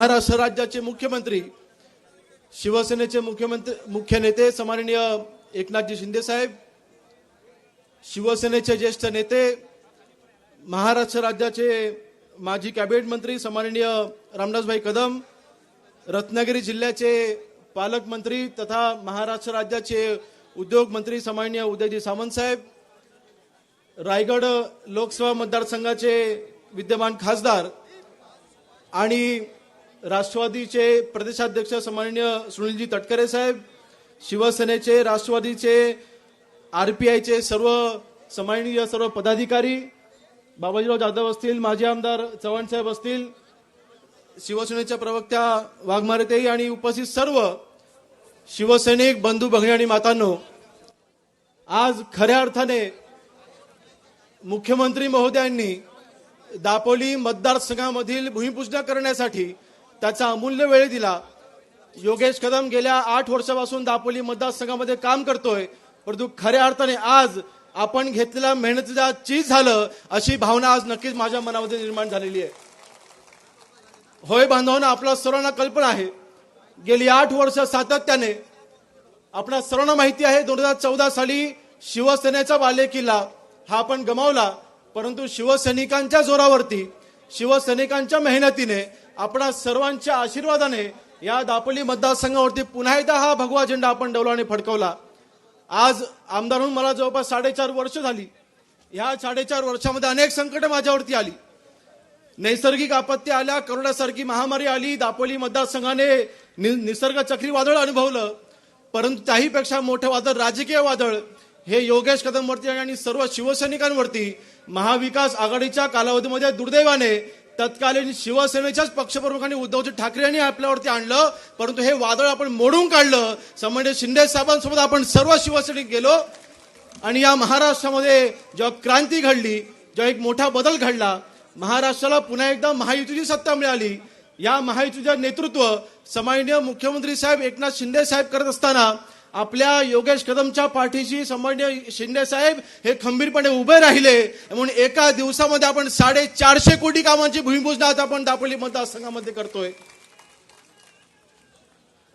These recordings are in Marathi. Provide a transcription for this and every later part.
महाराष्ट्र राज्याचे मुख्यमंत्री शिवसेनेचे मुख्यमंत्री मुख्य नेते सन्माननीय एकनाथजी शिंदे साहेब शिवसेनेचे ज्येष्ठ नेते महाराष्ट्र राज्याचे माजी कॅबिनेट मंत्री सन्माननीय रामदासभाई कदम रत्नागिरी जिल्ह्याचे पालकमंत्री तथा महाराष्ट्र राज्याचे उद्योग मंत्री सन्माननीय उदयजी सामंत साहेब रायगड लोकसभा मतदारसंघाचे विद्यमान खासदार आणि राष्ट्रवादीचे प्रदेशाध्यक्ष सन्माननीय सुनीलजी तटकरे साहेब शिवसेनेचे राष्ट्रवादीचे आर पी आयचे सर्व सन्माननीय सर्व पदाधिकारी बाबाजीराव जाधव असतील माजी आमदार चव्हाण साहेब असतील शिवसेनेच्या प्रवक्त्या वाघमारेतेई आणि उपस्थित सर्व शिवसैनिक बंधू भगिनी आणि मातांनो आज खऱ्या अर्थाने मुख्यमंत्री महोदयांनी दापोली मतदारसंघामधील भूमिपूजन करण्यासाठी त्याचा अमूल्य वेळ दिला. योगेश कदम गेल्या आठ वर्षापासून दापोली मतदारसंघामध्ये काम करतोय. परंतु खऱ्या अर्थाने आज आपण घेतलेल्या मेहनतीचा चीज झालं अशी भावना आज नक्कीच माझ्या मनामध्ये निर्माण झालेली आहे. होय बांधवांना आपला सर्वांना कल्पना आहे. गेली आठ वर्ष सातत्याने आपल्या सर्वांना माहिती आहे दोन हजार चौदा साली शिवसेनेचा बालेकिल्ला हा आपण गमावला. परंतु शिवसैनिकांच्या जोरावरती शिवसैनिकांच्या मेहनतीने आपणा सर्वांच्या आशीर्वादाने या दापोली मतदारसंघावरती पुन्हा एकदा हा भगवा झेंडा आपण डौलाने फडकवला. आज आमदार म्हणून मला जवळपास साडेचार वर्ष झाली. ह्या साडेचार वर्षामध्ये अनेक संकट माझ्यावरती आली. नैसर्गिक आपत्ती आल्या करोडासारखी महामारी आली दापोली मतदारसंघाने नि- निसर्ग चक्रीवादळ अनुभवलं. परंतु त्याहीपेक्षा मोठं वादळ राजकीय वादळ हे योगेश कदमवरती आणि सर्व शिवसैनिकांवरती महाविकास आघाडीच्या कालावधीमध्ये दुर्दैवाने तत्कालीन शिवसेनेच्याच पक्षप्रमुखांनी उद्धवजी ठाकरे यांनी आपल्यावरती आणलं परंतु हे वादळ आपण मोडून काढलं. संबंधित शिंदे साहेबांसोबत आपण सर्व शिवसेनेत गेलो आणि या महाराष्ट्रामध्ये जेव्हा क्रांती घडली जेव्हा एक मोठा बदल घडला महाराष्ट्राला पुन्हा एकदा महायुतीची सत्ता मिळाली. या महायुतीचं नेतृत्व सन्माननीय मुख्यमंत्री साहेब एकनाथ शिंदे साहेब करत असताना आपल्या योगेश कदमच्या पाठीशी सन्माननीय शिंदे साहेब हे खंबीरपणे उभे राहिले. म्हणून एका दिवसामध्ये आपण साडेचारशे कोटी कामांची भूमिपूजना आता आपण दापोली मतदारसंघामध्ये करतोय.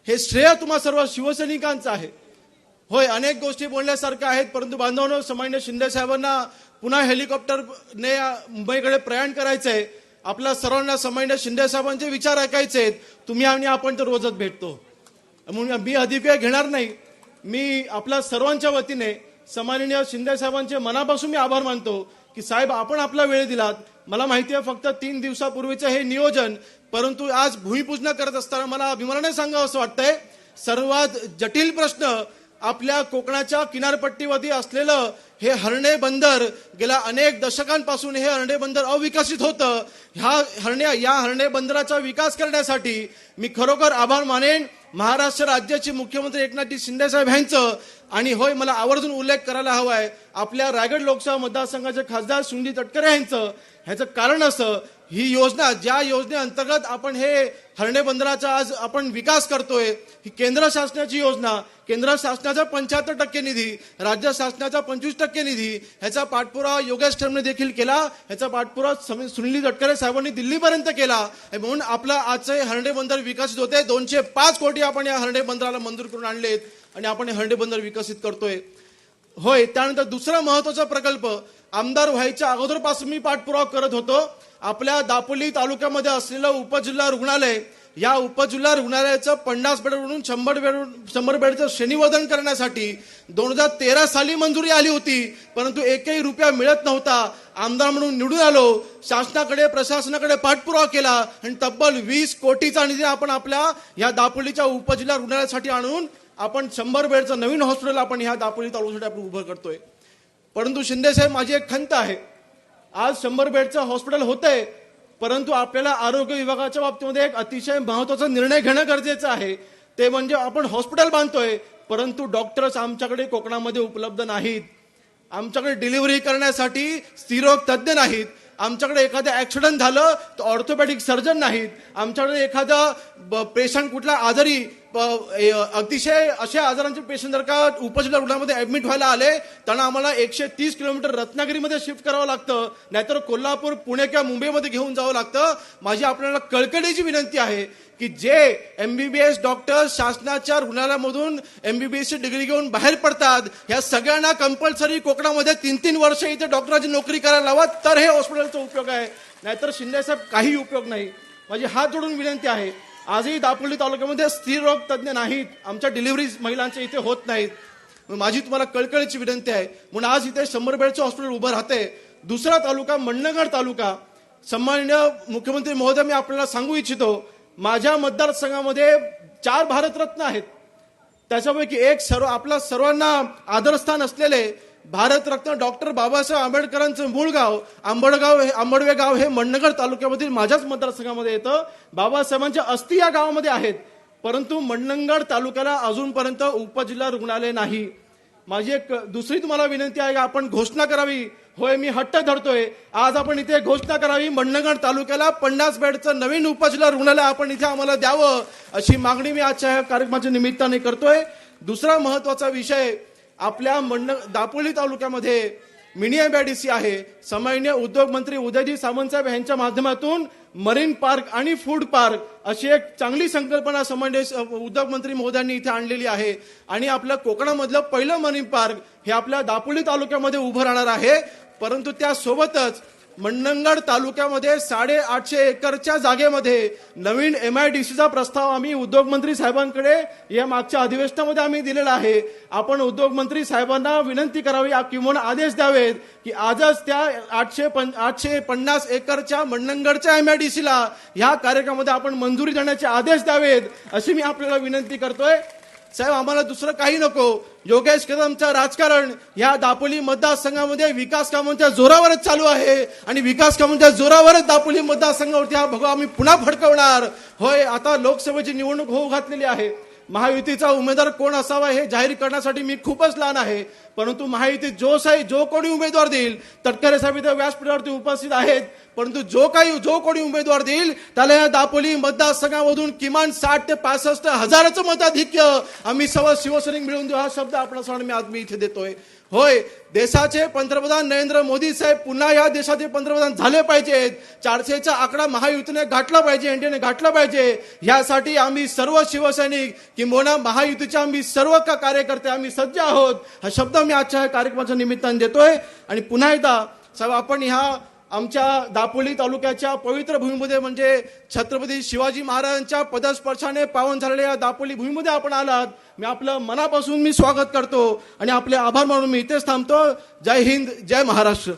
हे श्रेय तुम्हा सर्व शिवसैनिकांचं आहे. होय अनेक गोष्टी बोलण्यासारख्या आहेत परंतु बांधवांनो सामान्य शिंदे साहेबांना पुन्हा हेलिकॉप्टरने मुंबईकडे प्रयाण करायचंय. आपल्या सर्वांना सामान्य शिंदे साहेबांचे विचार ऐकायचे आहेत तुम्ही आणि आपण तर रोजच भेटतो. म्हणून मी अधिक वेळ घेणार नाही. मी आपल्या सर्वांच्या वतीने सन्माननीय शिंदे साहेबांचे मनापासून मी आभार मानतो की साहेब आपण आपला वेळ दिलात. मला माहिती आहे फक्त तीन दिवसापूर्वीचं हे नियोजन परंतु आज भूमिपूजन करत असताना मला अभिमानाने सांगावं असं वाटतंय सर्वात जटिल प्रश्न आपल्या कोकणाच्या किनारपट्टीवरती असलेलं हे हरणे बंदर गेल्या अनेक दशकांपासून हे हरणे बंदर अविकसित होतं. ह्या हरण्या या हरणे बंदराचा विकास करण्यासाठी मी खरोखर आभार मानेन. महाराष्ट्र राज्याचे मुख्यमंत्री एकनाथजी शिंदे साहेब यांचं आणि होय मला आवर्जून उल्लेख करायला हवा आहे आपल्या रायगड लोकसभा मतदारसंघाचे खासदार सुंदी तटकरे यांचं ह्याचं कारण असं ही योजना ज्या योजनेअंतर्गत आपण हे हरणे बंदराचा आज आपण विकास करतोय ही केंद्र शासनाची योजना केंद्र शासनाचा पंच्याहत्तर टक्के निधी राज्य शासनाचा पंचवीस टक्के निधी ह्याचा पाठपुरावा योगेश ठरणे देखील केला ह्याचा पाठपुरावा सुनील तटकरे साहेबांनी दिल्लीपर्यंत केला म्हणून आपलं आजचं हे हरणे बंदर विकसित होते दोनशे पाच कोटी आपण या हरणे बंदराला मंजूर करून आणलेत आणि आपण हे हरणे बंदर विकसित करतोय. होय त्यानंतर दुसरा महत्त्वाचा प्रकल्प आमदार व्हायच्या अगोदरपासून मी पाठपुरावा करत होतो. आपल्या दापोली तालुक्यामध्ये असलेलं उपजिल्हा रुग्णालय या उपजिल्हा रुग्णालयाचं पन्नास बेडवरून शंभर बेड शंभर बेडचं श्रेणीवर्धन करण्यासाठी दोन हजार तेरा साली मंजुरी आली होती परंतु एकही रुपया मिळत नव्हता. आमदार म्हणून निवडून आलो शासनाकडे प्रशासनाकडे पाठपुरावा केला आणि तब्बल वीस कोटीचा निधी आपण आपल्या या दापोलीच्या उपजिल्हा रुग्णालयासाठी आणून आपण शंभर बेडचं नवीन हॉस्पिटल आपण ह्या दापोली तालुक्यासाठी आपण उभं करतोय. परंतु शिंदे साहेब माझी एक खंत आहे. आज शंभर बेडचं हॉस्पिटल होतंय परंतु आपल्याला आरोग्य विभागाच्या बाबतीमध्ये एक अतिशय महत्त्वाचा निर्णय घेणं गरजेचं आहे. ते म्हणजे आपण हॉस्पिटल बांधतोय परंतु डॉक्टर्स आमच्याकडे कोकणामध्ये उपलब्ध नाहीत. आमच्याकडे डिलिव्हरी करण्यासाठी स्थिरोग तज्ज्ञ नाहीत. आमच्याकडे एखादं ऍक्सिडेंट झालं तर ऑर्थोपॅडिक सर्जन नाहीत. आमच्याकडे एखादा पेशंट कुठला आजारी अतिशय अशा आजारांचे पेशंट जर का उपजिल्हा रुग्णामध्ये ऍडमिट व्हायला आले त्यांना आम्हाला एकशे तीस किलोमीटर रत्नागिरीमध्ये शिफ्ट करावं लागतं. नाहीतर कोल्हापूर पुणे किंवा मुंबईमध्ये घेऊन जावं लागतं. माझी आपल्याला कळकळीची विनंती आहे की जे एमबीबीएस डॉक्टर शासनाच्या रुग्णालयामधून एमबीबीएस ची डिग्री घेऊन बाहेर पडतात ह्या सगळ्यांना कंपल्सरी कोकणामध्ये तीन तीन वर्ष इथे डॉक्टरांची नोकरी करायला लावा तर हे हॉस्पिटलचा उपयोग आहे. नाहीतर शिंदेसाहेब काही उपयोग नाही. माझी हात जोडून विनंती आहे आजही दापोली तालुक्यामध्ये स्त्रीरोग रोग तज्ज्ञ नाहीत. आमच्या डिलिव्हरी महिलांच्या इथे होत नाहीत. माझी तुम्हाला कळकळीची विनंती आहे. म्हणून आज इथे शंभर बेडचं हॉस्पिटल उभं राहते दुसरा तालुका मंडणगड तालुका. सन्माननीय मुख्यमंत्री महोदय मी आपल्याला सांगू इच्छितो माझ्या मतदारसंघामध्ये चार भारतरत्न आहेत. त्याच्यापैकी एक सर्व आपला सर्वांना आदरस्थान असलेले भारतरत्न डॉक्टर बाबासाहेब आंबेडकरांचं मूळ गाव आंबडगाव हे आंबडवे गाव हे मंडणगड तालुक्यामधील माझ्याच मतदारसंघामध्ये येतं. बाबासाहेबांच्या अस्थी या गावामध्ये आहेत. परंतु मंडणगड तालुक्याला अजूनपर्यंत उपजिल्हा रुग्णालय नाही. माझी एक दुसरी तुम्हाला विनंती आहे आपण घोषणा करावी. होय मी हट्ट धरतोय. आज आपण इथे घोषणा करावी. मंडणगड तालुक्याला पन्नास बेडचं नवीन उपजिल्हा रुग्णालय आपण इथे आम्हाला द्यावं अशी मागणी मी आजच्या कार्यक्रमाच्या निमित्ताने करतोय. दुसरा महत्त्वाचा विषय आपल्या मंड दापोली तालुक्यामध्ये मिनी एमआयडीसी आहे. सामान्य उद्योग मंत्री उदयजी सावंतसाहेब यांच्या माध्यमातून मरीन पार्क आणि फूड पार्क अशी एक चांगली संकल्पना सामान्य उद्योग मंत्री महोदयांनी इथे आणलेली आहे. आणि आपल्या कोकणामधलं पहिलं मरीन पार्क हे आपल्या दापोली तालुक्यामध्ये उभं राहणार आहे. परंतु त्यासोबतच मंडणगड तालुक्यामध्ये साडे आठशे एकरच्या जागेमध्ये नवीन एम आय डी सीचा प्रस्ताव आम्ही उद्योगमंत्री साहेबांकडे या मागच्या अधिवेशनामध्ये आम्ही दिलेला आहे. आपण उद्योगमंत्री साहेबांना विनंती करावी किंवा आदेश द्यावेत की आजच त्या आठशे पं आठशे पन्नास एकरच्या मंडणगडच्या एम आय डी सीला ह्या कार्यक्रमामध्ये आपण मंजुरी देण्याचे आदेश द्यावेत अशी मी आपल्याला विनंती करतोय. साहेब आम्हाला दुसरं काही नको. योगेश कदमचं राजकारण या दापोली मतदारसंघामध्ये विकास कामांच्या जोरावरच चालू आहे आणि विकास कामांच्या जोरावरच दापोली मतदारसंघावरती हा भगवा आम्ही पुन्हा फडकवणार होय आता लोकसभेची निवडणूक होऊ घातलेली आहे. महायुतीचा उमेदवार कोण असावा हे जाहीर करण्यासाठी मी खूपच लहान आहे. परंतु महायुती जो साई जो कोणी उमेदवार देईल तटकरे साहेब इथे व्यासपीठावरती उपस्थित आहेत. परंतु जो काही जो कोणी उमेदवार देईल त्याला या दापोली मतदारसंघामधून किमान साठ ते पासष्ट हजाराचं मताधिक्य आम्ही सर्व शिवसैनिक मिळवून देऊ. हा शब्द आपण मी आज मी इथे देतोय. होय देशाचे पंतप्रधान नरेंद्र मोदी साहेब पुन्हा या देशाचे पंतप्रधान झाले पाहिजेत. चारशेचा आकडा महायुतीने गाठला पाहिजे एनडीएने गाठला पाहिजे. यासाठी आम्ही सर्व शिवसैनिक किंबहुना महायुतीच्या आम्ही सर्व का कार्यकर्ते आम्ही सज्ज आहोत? हा शब्द मी आजच्या कार्यक्रमाच्या निमित्तानं देतोय. आणि पुन्हा एकदा साहेब आपण ह्या आमच्या दापोली तालुक्याच्या पवित्र भूमीमध्ये म्हणजे छत्रपती शिवाजी महाराजांच्या पदस्पर्शाने पावन झालेल्या या दापोली भूमीमध्ये आपण आलात. मी आपलं मनापासून मी स्वागत करतो. आणि आपले आभार मानून मी इथेच थांबतो. जय हिंद जय महाराष्ट्र.